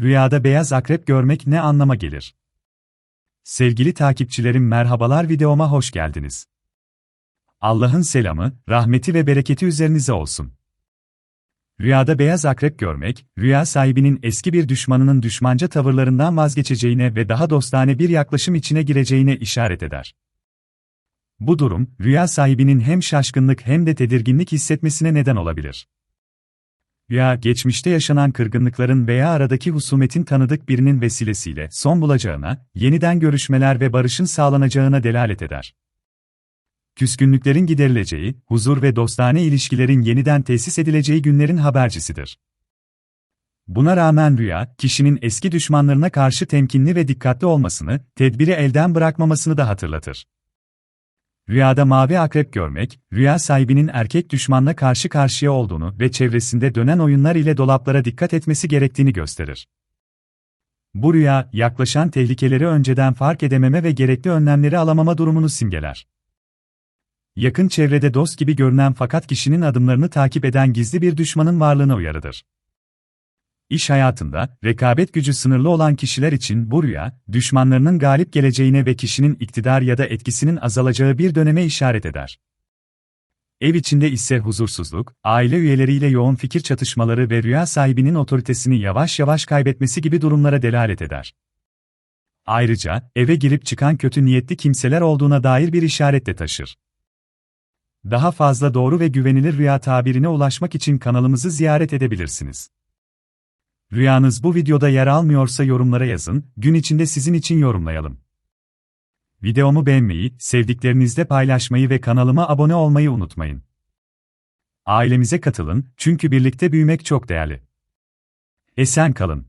Rüyada beyaz akrep görmek ne anlama gelir? Sevgili takipçilerim merhabalar videoma hoş geldiniz. Allah'ın selamı, rahmeti ve bereketi üzerinize olsun. Rüyada beyaz akrep görmek, rüya sahibinin eski bir düşmanının düşmanca tavırlarından vazgeçeceğine ve daha dostane bir yaklaşım içine gireceğine işaret eder. Bu durum, rüya sahibinin hem şaşkınlık hem de tedirginlik hissetmesine neden olabilir. Rüya, geçmişte yaşanan kırgınlıkların veya aradaki husumetin tanıdık birinin vesilesiyle son bulacağına, yeniden görüşmeler ve barışın sağlanacağına delalet eder. Küskünlüklerin giderileceği, huzur ve dostane ilişkilerin yeniden tesis edileceği günlerin habercisidir. Buna rağmen rüya, kişinin eski düşmanlarına karşı temkinli ve dikkatli olmasını, tedbiri elden bırakmamasını da hatırlatır. Rüyada mavi akrep görmek, rüya sahibinin erkek düşmanla karşı karşıya olduğunu ve çevresinde dönen oyunlar ile dolaplara dikkat etmesi gerektiğini gösterir. Bu rüya, yaklaşan tehlikeleri önceden fark edememe ve gerekli önlemleri alamama durumunu simgeler. Yakın çevrede dost gibi görünen fakat kişinin adımlarını takip eden gizli bir düşmanın varlığına uyarıdır. İş hayatında, rekabet gücü sınırlı olan kişiler için bu rüya, düşmanlarının galip geleceğine ve kişinin iktidar ya da etkisinin azalacağı bir döneme işaret eder. Ev içinde ise huzursuzluk, aile üyeleriyle yoğun fikir çatışmaları ve rüya sahibinin otoritesini yavaş yavaş kaybetmesi gibi durumlara delalet eder. Ayrıca, eve girip çıkan kötü niyetli kimseler olduğuna dair bir işaret de taşır. Daha fazla doğru ve güvenilir rüya tabirine ulaşmak için kanalımızı ziyaret edebilirsiniz. Rüyanız bu videoda yer almıyorsa yorumlara yazın, gün içinde sizin için yorumlayalım. Videomu beğenmeyi, sevdiklerinizle paylaşmayı ve kanalıma abone olmayı unutmayın. Ailemize katılın, çünkü birlikte büyümek çok değerli. Esen kalın.